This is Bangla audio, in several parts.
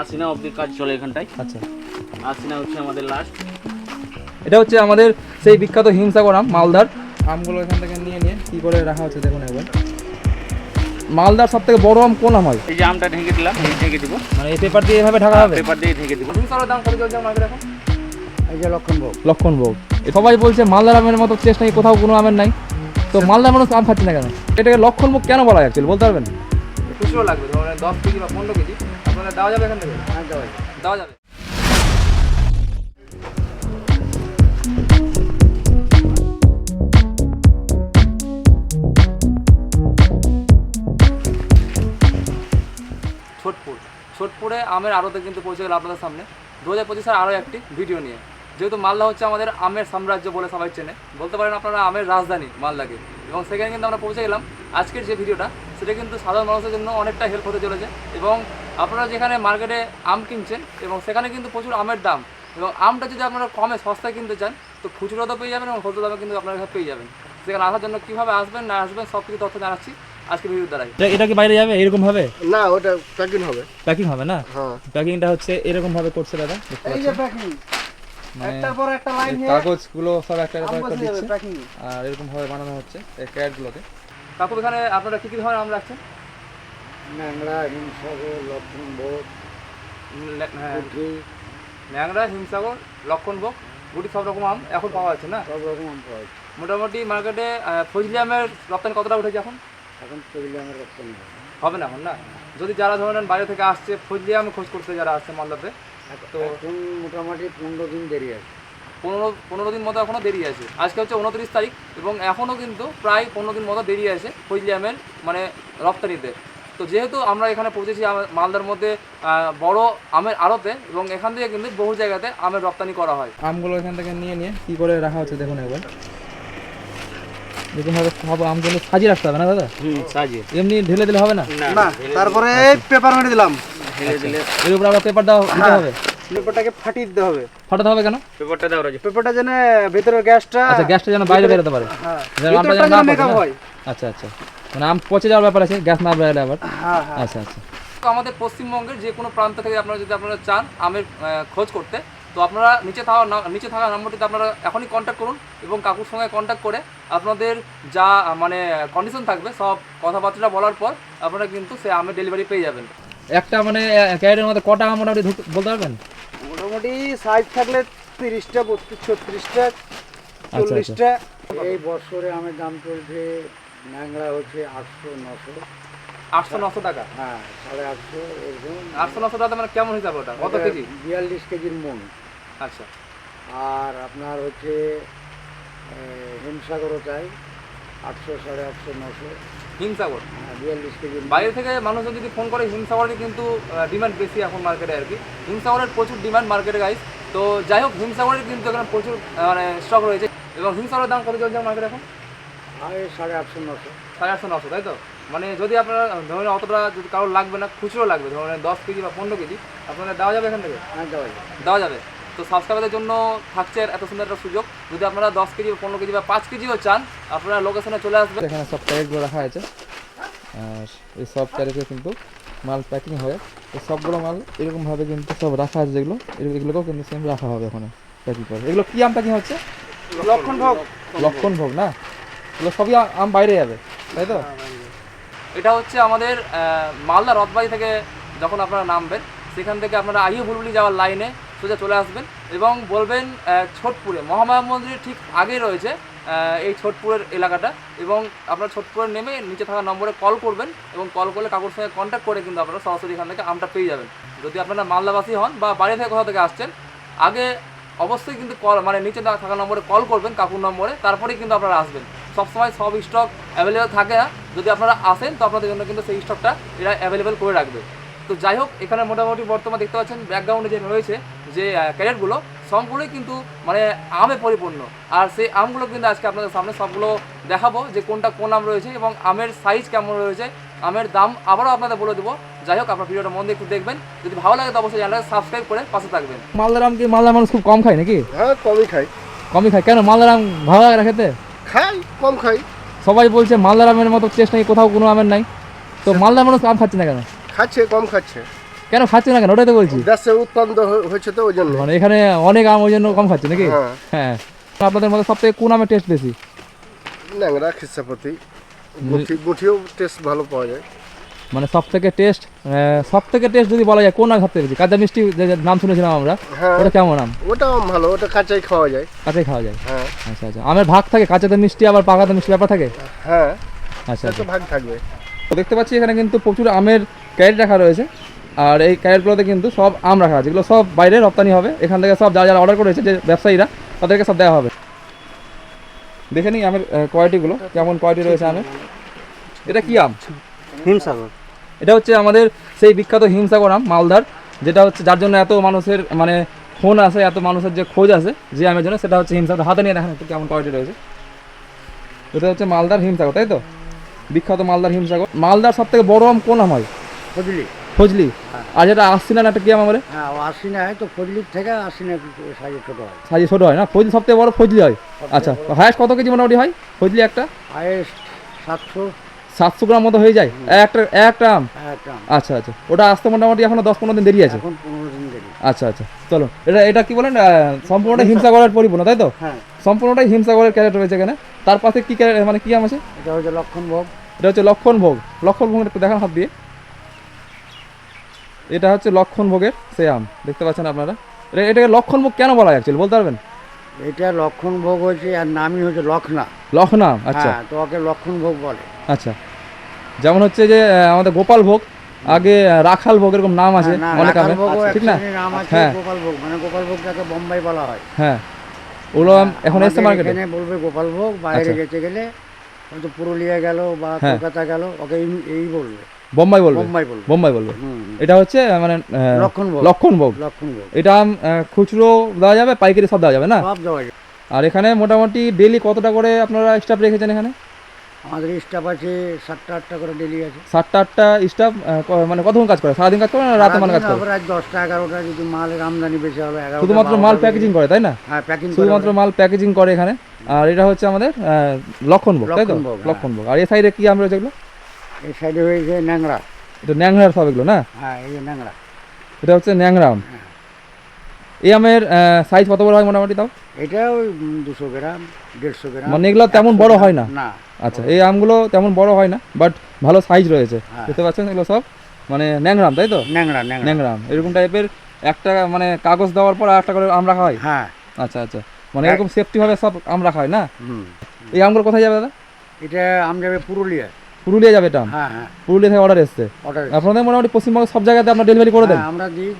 আশিনা অবধি কাজ চলে এখানটায়। আচ্ছা। আশিনা হচ্ছে আমাদের লাস্ট এটা হচ্ছে আমাদের সেই বিখ্যাত হিমসাগর আম মালদার। আমগুলো এখান থেকে নিয়ে নিয়ে কী করে রাখা হচ্ছে দেখুন একবার। মালদার সব থেকে বড় আম কোন আম হয় এই যে আমটা ঢেকে দিলাম এই ঢেকে দিব। মানে এই পেপার দিয়ে এভাবে ঢাকা হবে? পেপার দিয়ে ঢেকে দিব। হিমসাগরের দাম কত চলছে মার্কেট এখন? এই যে লক্ষণভোগ। লক্ষণভোগ। এ সবাই বলছে মালদার আমের মতো টেস্ট নাকি কোথাও কোনো আমের নাই। তো মালদার মানুষ আম খাচ্ছে না কেন? এটাকে লক্ষণভোগ কেন বলা যাচ্ছে বলতে পারবেন? খুচরো লাগবে ধরুন দশ কেজি বা পনেরো কেজি। দেওয়া যাবে এখান থেকে? হ্যাঁ দেওয়া যায়। দেওয়া যাবে। ছোটপুর। ছোটপুরে আমের আড়তে কিন্তু পৌঁছে গেল আপনাদের সামনে। দু হাজার পঁচিশের আরও একটি ভিডিও নিয়ে। যেহেতু মালদা হচ্ছে আমাদের আমের সাম্রাজ্য বলে সবাই চেনে বলতে পারেন আপনারা আমের রাজধানী মালদাকে। এবং সেখানে কিন্তু আমরা পৌঁছে গেলাম। আজকের যে ভিডিওটা সেটা কিন্তু সাধারণ মানুষের জন্য অনেকটা হেল্প হতে চলেছে। এবং আপনারা যেখানে মার্কেটে আম কিনছেন এবং সেখানে কিন্তু প্রচুর আমের দাম এবং আমটা যদি আপনারা কমে সস্তায় কিনতে চান তো খুচরো তো পেয়ে যাবেন এবং হোলসেল দামে কিন্তু আপনারা এখানে পেয়ে যাবেন। সেখানে আসার জন্য কীভাবে আসবেন না আসবেন সব কিছু তথ্য জানাচ্ছি আজকে ভিডিওর দ্বারাই। এটা কি বাইরে যাবে? এরকম ভাবে না ওটা প্যাকিং হবে। প্যাকিং হবে না? হ্যাঁ। প্যাকিংটা হচ্ছে এরকম ভাবে করছে দাদা এই যে প্যাকিং মানে একটার পর একটা লাইন নিয়ে কাগজগুলো সব একটা একটা আম করে বসে যাবে দিচ্ছে আর এরকম ভাবে বানানো হচ্ছে এই ক্যারেটগুলোকে কাকু এখানে আপনারা কি কি ধরনের আম রাখছেন? ন্যাংরা হিমসাগর ন্যাংরা হিমসাগর লক্ষণভোগ গুটি সব রকম আম এখন পাওয়া যাচ্ছে না? সব রকম আম পাওয়া যায় মোটামুটি মার্কেটে ফজলি আমের রপ্তানি কতটা উঠেছে এখন? এখন ফজলি আমের রপ্তানি হবে। না এখন না? যদি যারা ধরেন বাইরে থেকে আসছে ফজলি আম খোঁজ করতে যারা আসছে মালদাতে তো এখন মোটামুটি পনেরো দিন দেরি আছে। পনেরো পনেরো দিন মতো এখনও দেরি আছে। আজকে হচ্ছে উনত্রিশ তারিখ এবং এখনও কিন্তু প্রায় পনেরো দিন মতো দেরি আছে ফজলি আমের মানে রপ্তানিতে। তো যেহেতু আমরা এখানে পৌঁছেছি মালদার মধ্যে বড় আমের আড়তে এবং এখান থেকে কিন্তু বহু জায়গাতে আমের রপ্তানি করা হয়। আমগুলো এখান থেকে নিয়ে নিয়ে কী করে রাখা হচ্ছে দেখুন একবার। দেখুন হবে সব আমগুলো সাজিয়ে রাখতে হবে না দাদা? সাজিয়ে। এমনি ঢেলে দিলে হবে না? না তারপরে পেপার মেরে দিলাম। ঢেলে দিলে এর উপরে আবার পেপার দেওয়া দিতে হবে? পেপারটাকে ফাটিয়ে দিতে হবে। ফাটাতে হবে কেন? পেপারটা দাও রাজু। পেপারটা যেন ভেতরের গ্যাসটা আচ্ছা গ্যাসটা যেন বাইরে বেরোতে পারে। হ্যাঁ আমটা যেন না? হয়। আচ্ছা আচ্ছা। মানে আম পচে যাওয়ার ব্যাপার আছে গ্যাস না বেরোলে আবার। হ্যাঁ হ্যাঁ। আচ্ছা আচ্ছা। আমাদের পশ্চিমবঙ্গের যে কোনো প্রান্ত থেকে আপনারা যদি আপনারা চান আমের খোঁজ করতে তো আপনারা নিচে থাকা নিচে থাকা নম্বরটিতে আপনারা এখনই কন্ট্যাক্ট করুন এবং কাকুর সঙ্গে কন্ট্যাক্ট করে আপনাদের যা মানে কন্ডিশন থাকবে সব কথাবার্তা বলার পর আপনারা কিন্তু সে আমের ডেলিভারি পেয়ে যাবেন। একটা মানে ক্যারেটের মধ্যে কটা আম মোটামুটি বলতে পারবেন? মোটামুটি সাইজ থাকলে তিরিশটা বত্রিশ ছত্রিশটা আচ্ছা। চল্লিশটা। এই বছরে আমের দাম চলছে ন্যাংরা হচ্ছে আটশো নশো। আটশো নশো টাকা? হ্যাঁ সাড়ে আটশো এরকম। আটশো নশো টাকা মানে কেমন হিসাবে ওটা? কত কেজি? বিয়াল্লিশ কেজির মন। আচ্ছা। আর আপনার হচ্ছে হিমসাগরও চাই আটশো সাড়ে আটশো নশো। হিমসাগর? হ্যাঁ বিয়াল্লিশ কেজির বাইরে থেকে মানুষজন যদি ফোন করে হিমসাগরের কিন্তু ডিমান্ড বেশি এখন মার্কেটে আর কি। হিমসাগরের প্রচুর ডিমান্ড মার্কেটে গাইস তো যাই হোক হিমসাগরের কিন্তু এখানে প্রচুর মানে স্টক রয়েছে। এবং হিমসাগরের দাম কত চলছে মার্কেট এখন? সাড়ে আটশো নশো। সাড়ে আটশো নশো তাই তো? মানে যদি আপনারা ধরুন অতটা যদি কারোর লাগবে না খুচরো লাগবে ধরুন দশ কেজি বা পনেরো কেজি আপনাদের দেওয়া যাবে এখান থেকে? হ্যাঁ দেওয়া যায় দেওয়া যাবে। তো সাবস্ক্রাইবারদের জন্য থাকছে এত সুন্দর একটা সুযোগ। যদি আপনারা দশ কেজি বা পনেরো কেজি বা পাঁচ কেজিও চান আপনারা লোকেশনে চলে আসবেন। এখানে সব প্যাকেটগুলো রাখা আছে। আর এই সব প্যাকেটে কিন্তু মাল প্যাকিং হয়ে। এই সবগুলো মাল এরকমভাবে কিন্তু সব রাখা আছে যেগুলো। এগুলো- এগুলোকেও কিন্তু সেম রাখা হবে ওখানে প্যাকিং করে। এগুলো কি আম প্যাকিং হচ্ছে? লক্ষণ ভোগ লক্ষণ ভোগ না? এগুলো সবই আম বাইরে যাবে, তাই তো? এটা হচ্ছে আমাদের মালদা রথবাড়ি থেকে যখন আপনারা নামবেন, সেখান থেকে আপনারা আইউ বুলবুলি যাওয়ার লাইনে সোজা চলে আসবেন এবং বলবেন ছোটপুরে, মহামায়া মন্দিরের ঠিক আগেই রয়েছে এই ছোটপুরের এলাকাটা এবং আপনারা ছোটপুরে নেমে নিচে থাকা নম্বরে কল করবেন এবং কল করলে কাকুর সঙ্গে কন্ট্যাক্ট করে কিন্তু আপনারা সরাসরি এখান থেকে আমটা পেয়ে যাবেন। যদি আপনারা মালদাবাসী হন বা বাইরে থেকে কোথাও থেকে আসছেন, আগে অবশ্যই কিন্তু কল মানে নিচে থাকা নম্বরে কল করবেন কাকুর নম্বরে, তারপরেই কিন্তু আপনারা আসবেন। সবসময় সব স্টক অ্যাভেলেবেল থাকে। না যদি আপনারা আসেন তো আপনাদের জন্য কিন্তু সেই স্টকটা এরা অ্যাভেলেবেল করে রাখবে। তো যাই হোক এখানে মোটামুটি বর্তমানে দেখতে পাচ্ছেন ব্যাকগ্রাউন্ডে যে রয়েছে যে ক্যারেটগুলো সবগুলোই কিন্তু মানে আমে পরিপূর্ণ। আর সেই আমগুলো কিন্তু আজকে আপনাদের সামনে সবগুলো দেখাবো যে কোনটা কোন আম রয়েছে এবং আমের সাইজ কেমন রয়েছে আমের দাম আবারও আপনাদের বলে দেবো। যাই হোক আপনার ভিডিওটা মন দিয়ে একটু দেখবেন। যদি ভালো লাগে তো অবশ্যই চ্যানেলটা সাবস্ক্রাইব করে পাশে থাকবেন। মালদার আম কি মালদার মানুষ খুব কম খায় নাকি? হ্যাঁ কমই খাই কমই খায়। কেন মালদার আম ভালো লাগে না খেতে? খাই কম খাই। সবাই বলছে মালদার আমের মতো টেস্ট নাকি কোথাও কোনো আমের নাই। তো মালদার মানুষ আম খাচ্ছে না কেন? খাচ্ছে কম খাচ্ছে। কেন খাচ্ছে না কেন? ওটাই তো বলছি। দেশে উৎপন্ন হয়ে- হয়েছে তো ওই জন্য মানে এখানে অনেক আম ওই জন্য কম খাচ্ছে নাকি? হ্যাঁ। হ্যাঁ। আপনাদের মধ্যে সবথেকে কোন আমের টেস্ট বেশি? ন্যাংরা খিসাপতি গুঠিও টেস্ট ভালো পাওয়া যায়। মানে সব থেকে টেস্ট সব থেকে টেস্ট যদি বলা যায় কোন আম সব থেকে বেশি কাঁচা মিষ্টি যে নাম শুনেছিলাম আমরা হ্যাঁ। ওটা কেমন আম? ওটা ভালো ওটা কাঁচাই খাওয়া যায়। কাঁচাই খাওয়া যায়? হ্যাঁ। আচ্ছা আচ্ছা। আমের ভাগ থাকে কাঁচাতে মিষ্টি আবার পাকাতে মিষ্টি ব্যাপার থাকে? হ্যাঁ। আচ্ছা আচ্ছা তো ভাগ থাকবে। তো দেখতে পাচ্ছি এখানে কিন্তু প্রচুর আমের ক্যারেট রাখা রয়েছে। আর এই ক্যারেটগুলোতে কিন্তু সব আম রাখা আছে। এগুলো সব বাইরে রপ্তানি হবে। এখান থেকে সব যারা যারা অর্ডার করেছে যে ব্যবসায়ীরা তাদেরকে সব দেওয়া হবে। দেখে নিই আমের কোয়ালিটিগুলো কেমন কোয়ালিটি রয়েছে আমের। এটা কি আম? হিমসাগর। এটা হচ্ছে আমাদের সেই বিখ্যাত হিমসাগর আম মালদার যেটা হচ্ছে যার জন্য এত মানুষের মানে ফোন আছে এত মানুষের যে খোঁজ আছে যে আমের জন্য সেটা হচ্ছে হিমসাগর হাতে নিয়ে দেখেন একটু কেমন কোয়ালিটি রয়েছে। এটা হচ্ছে মালদার হিমসাগর তাই তো? বিখ্যাত মালদার হিমসাগর মালদার সব থেকে বড় আম কোন আম হয়? ফজলি। ফজলি? আর যেটা আসছি না একটা কি আম আমাদের হ্যাঁ আশি না তো ফজলির থেকে আশি না সাইজে ছোটো হয়। সাইজে ছোট হয় না? ফজলি সব থেকে বড় ফজলি হয়? আচ্ছা হায়েস্ট কত কেজি মোটামুটি হয়? ফজলি একটা? হায়েস্ট সাতশো। সাতশো গ্রাম মতো হয়ে যায়? একটা একটা আম? আচ্ছা আচ্ছা। ওটা আসতে মোটামুটি এখনও দশ পনেরো দিন দেরি আছে? আচ্ছা আচ্ছা। চলো এটা এটা কি বলেন আহ, সম্পূর্ণটাই হিমসাগরের পরিপূর্ণ তাই তো? হ্যাঁ। সম্পূর্ণটাই হিমসাগরের ক্যারেট রয়েছে এখানে। তার পাশে কি ক্যারেট মানে কি আম আছে? এটা হচ্ছে লক্ষণ ভোগ। এটা হচ্ছে লক্ষণ ভোগ। লক্ষণ ভোগ একটু দেখান হাত দিয়ে। এটা হচ্ছে লক্ষণ ভোগের সে আম। দেখতে পাচ্ছেন আপনারা? এটা এটাকে লক্ষণ ভোগ কেন বলা হয় অ্যাকচুয়ালি বলতে পারবেন? এটা লক্ষণ ভোগ হচ্ছে আর নামই হচ্ছে লক্ষণা লক্ষণ আচ্ছা। হ্যাঁ তো ওকে লক্ষণ ভোগ বলে। আচ্ছা। যেমন হচ্ছে যে আমাদের গোপাল ভোগ আগে রাখাল ভোগ এরকম নাম আছে হ্যাঁ, অনেক রাখাল ঠিক না? হ্যাঁ। গোপাল ভোগ মানে গোপাল ভোগটাকে বোম্বাই বলা হয়। হ্যাঁ। ওগুলো এখন এসছে মার্কেটে এখানে বলবে গোপাল ভোগ বাইরে আচ্ছা। যেতে গেলে হয়তো পুরুলিয়া গেল বা হ্যাঁ। কলকাতা গেল ওকে এই- বলবে। বোম্বাই বলবে? বোম্বাই বলবে। বোম্বাই বলবে। এটা হচ্ছে মানে লক্ষণ ভোগ। লক্ষণ ভোগ। লক্ষণ ভোগ। এটা খুচরো দেওয়া যাবে পাইকারি সব দেওয়া যাবে না? সব দেওয়া যায় আর এখানে মোটামুটি ডেলি কতটা করে আপনারা স্টাফ রেখেছেন এখানে? আমাদের স্টাফ আছে সাতটা আটটা করে ডেলি আছে। সাতটা আটটা স্টাফ মানে কতক্ষণ কাজ করে? সারাদিন কাজ করে না রাতে মানে কাজ করে? রাত দশটা এগারোটা যদি মালের আমদানি বেশি হলো শুধুমাত্র মাল প্যাকেজিং করে তাই না? হ্যাঁ প্যাকিং শুধুমাত্র মাল প্যাকেজিং করে এখানে। আর এটা হচ্ছে আমাদের আহ, লক্ষণ ভোগ তাই তো? লক্ষণ ভোগ, হ্যাঁ। আর এই সাইডে কি আম রয়েছে এগুলো? এই সাইডে হয়েছে ন্যাংরা। এটা ন্যাংরার সব এগুলো না? হ্যাঁ এই যে ন্যাংরা। এটা হচ্ছে ন্যাংরা আম। হ্যাঁ। এই আমের সাইজ কত বড় হয় মোটামুটি তাও? এটা ওই দুশো গ্রাম দেড়শো গ্রাম। মানে এগুলো তেমন বড় হয় না? না। আচ্ছা এই আমগুলো তেমন বড় হয় না বাট ভালো সাইজ রয়েছে। হ্যাঁ। দেখতে পাচ্ছেন এগুলো সব? মানে ন্যাংরাম তাই তো? ন্যাংরা ন্যাংরা ন্যাংরাম। এরকম টাইপের একটা মানে কাগজ দেওয়ার পর একটা করে আম রাখা হয়? হ্যাঁ। আচ্ছা আচ্ছা। মানে এরকম সেফটি ভাবে সব আম রাখা হয় না? এই আমগুলো কোথায় যাবে দাদা? এটা আম যাবে পুরুলিয়া। পুরুলিয়া যাবে এটা হ্যাঁ হ্যাঁ। পুরুলিয়া থেকে অর্ডার এসছে। আপনাদের মোটামুটি পশ্চিমবঙ্গের সব জায়গাতে আপনার ডেলিভারি করে দেন? হ্যাঁ, আমরা দিই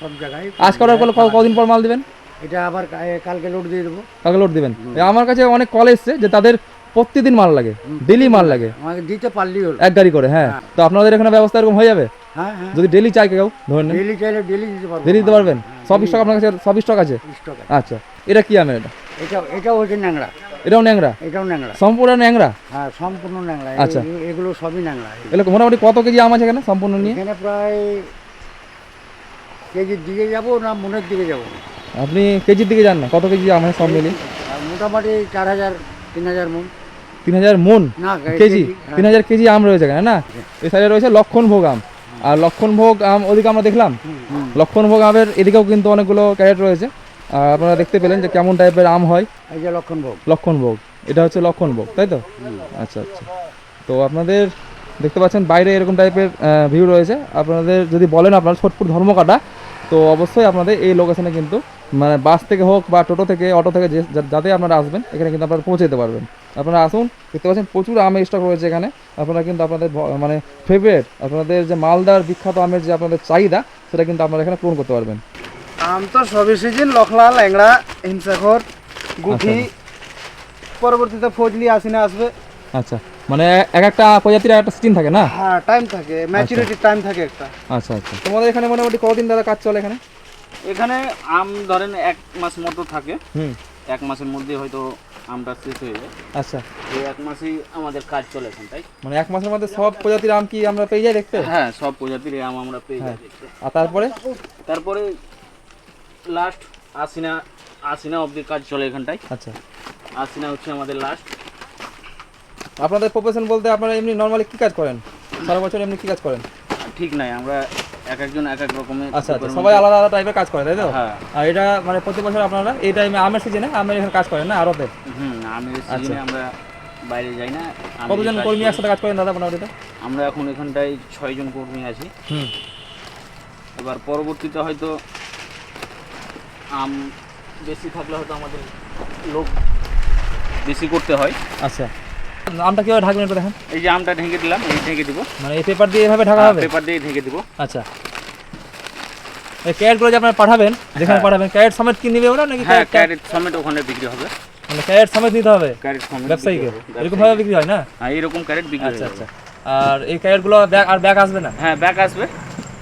সব জায়গায়। আজকে অর্ডার করলে কদিন পর মাল দিবেন? এটা আবার কালকে লোড দিয়ে দেবো। কালকে লোড দিবেন। আমার কাছে অনেক কল এসছে যে তাদের প্রতিদিন মাল লাগে ডেলি মাল লাগে। আমাকে দিতে পারলেই হলো। এক গাড়ি করে হ্যাঁ। তো আপনাদের এখানে ব্যবস্থা এরকম হয়ে যাবে? হ্যাঁ হ্যাঁ। যদি ডেলি চাই কেউ ধরে নেন। ডেলি চাইলে ডেলি দিতে পারব। ডেলি দিতে পারবেন? সব স্টক আপনার কাছে সব স্টক আছে? স্টক আচ্ছা। এটা কি আমের এটা? এটা এটাও হচ্ছে ন্যাংরা এটাও ন্যাংরা এটাও ন্যাংরা সম্পূর্ণ ন্যাংরা হ্যাঁ সম্পূর্ণ ন্যাংরা আচ্ছা। এগুলো সবই ন্যাংরা এগুলো মোটামুটি কত কেজি আম আছে এখানে সম্পূর্ণ নিয়ে? এখানে প্রায় কেজির দিকে যাব না মনের দিকে যাব? আপনি কেজির দিকে যান না কত কেজি আম আছে সব মিলিয়ে? মোটামুটি চার হাজার তিন হাজার মন। তিন হাজার মন কেজি হ্যাঁ। তিন হাজার কেজি আম রয়েছে এখানে না? এই সাইডে রয়েছে লক্ষণ ভোগ আম। আর লক্ষণ ভোগ আম ওদিকে আমরা দেখলাম। লক্ষণ ভোগ আমের এদিকেও কিন্তু অনেকগুলো ক্যারেট রয়েছে। আর আপনারা দেখতে পেলেন যে কেমন টাইপের আম হয়। এই যে লক্ষণ ভোগ লক্ষণ ভোগ এটা হচ্ছে লক্ষণ ভোগ তাই তো? আচ্ছা আচ্ছা। তো আপনাদের দেখতে পাচ্ছেন বাইরে এরকম টাইপের ভিউ রয়েছে। আপনাদের যদি বলেন আপনারা ছোটপুর ধর্মকাটা তো অবশ্যই আপনাদের এই লোকেশনে কিন্তু মানে বাস থেকে হোক বা টোটো থেকে অটো থেকে যে যাতে আপনারা আসবেন এখানে কিন্তু আপনারা পৌঁছে যেতে পারবেন। আপনারা আসুন দেখতে পাচ্ছেন প্রচুর আমের স্টক রয়েছে এখানে। আপনারা কিন্তু আপনাদের মানে ফেভারিট আপনাদের যে মালদার বিখ্যাত আমের যে আপনাদের চাহিদা সেটা কিন্তু আপনারা এখানে পূরণ করতে পারবেন। আম তো সবই সিজন লখলা ল্যাংড়া হিমসাগর গুঠি পরবর্তীতে ফজলি আসিনা আসবে। আচ্ছা মানে এক একটা প্রজাতির একটা সিজন থাকে না? হ্যাঁ টাইম থাকে ম্যাচুরিটি টাইম থাকে একটা। আচ্ছা আচ্ছা। তোমাদের এখানে মোটামুটি কতদিন দাদা কাজ চলে এখানে? এখানে আম ধরেন এক মাস মতো থাকে। হুম। এক মাসের মধ্যে হয়তো আমটা শেষ হয়ে যায়। আচ্ছা। এই এক মাসেই আমাদের কাজ চলে এখানটাই মানে এক মাসের মধ্যে সব প্রজাতির আম কি আমরা পেয়ে যাই দেখতে? হ্যাঁ সব প্রজাতির আম আমরা পেয়ে যাই দেখতে। আর তারপরে? তারপরে লাস্ট আশিনা আশিনা অবধি কাজ চলে এখানটায় আচ্ছা। আশিনা হচ্ছে আমাদের লাস্ট আপনাদের প্রফেশন বলতে আপনারা এমনি নর্মালি কি কাজ করেন? সারা বছর এমনি কি কাজ করেন? ঠিক নাই আমরা এক একজন এক এক রকমের আচ্ছা আচ্ছা সবাই আলাদা আলাদা টাইপের কাজ করে তাই তো? হ্যাঁ। আর এটা মানে প্রতি বছর আপনারা এই টাইমে আমের সিজনে আমের এখানে কাজ করেন না আরতে হুম আমের আচ্ছা। সিজনে আমরা বাইরে যাই না কতজন কর্মী একসাথে কাজ করেন দাদা মোটামুটি? আমরা এখন এখানটায় ছয়জন কর্মী আছি। হুম। এবার পরবর্তীতে হয়তো আম বেশি থাকলে হয়তো আমাদের লোক বেশি করতে হয়। আচ্ছা। আমটা কীভাবে ঢাকবেন একটু দেখেন? এই যে আমটা ঢেকে দিলাম এই ঢেকে দিব। মানে এই পেপার দিয়ে এভাবে ঢাকা হবে? পেপার দিয়ে ঢেকে দিব। আচ্ছা। এই ক্যারেটগুলো যে আপনারা পাঠাবেন যেখানে হ্যাঁ। পাঠাবেন ক্যারেট সমেত কি নিবে ওরা নাকি হ্যাঁ ক্যারেট সমেত ওখানে বিক্রি হবে। মানে ক্যারেট সমেত নিতে হবে? ক্যারেট সমেত ব্যবসায়ীকে? এরকম ভাবে বিক্রি হয় না? হ্যাঁ এরকম ক্যারেট বিক্রি আচ্ছা আচ্ছা। আর এই ক্যারেটগুলো ব্যাগ আর ব্যাগ আসবে না? হ্যাঁ ব্যাগ আসবে।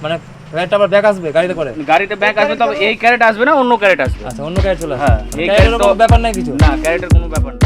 মানে ক্যারেটটা আবার ব্যাগ আসবে গাড়িতে করে? গাড়িতে ব্যাগ আসবে তবে এই ক্যারেট আসবে না অন্য ক্যারেট আসবে। আচ্ছা অন্য ক্যারেট চলে হ্যাঁ, এই ক্যারেটের কোনো ব্যাপার নাই কিছু? না ক্যারেটের কোনো ব্যাপার না।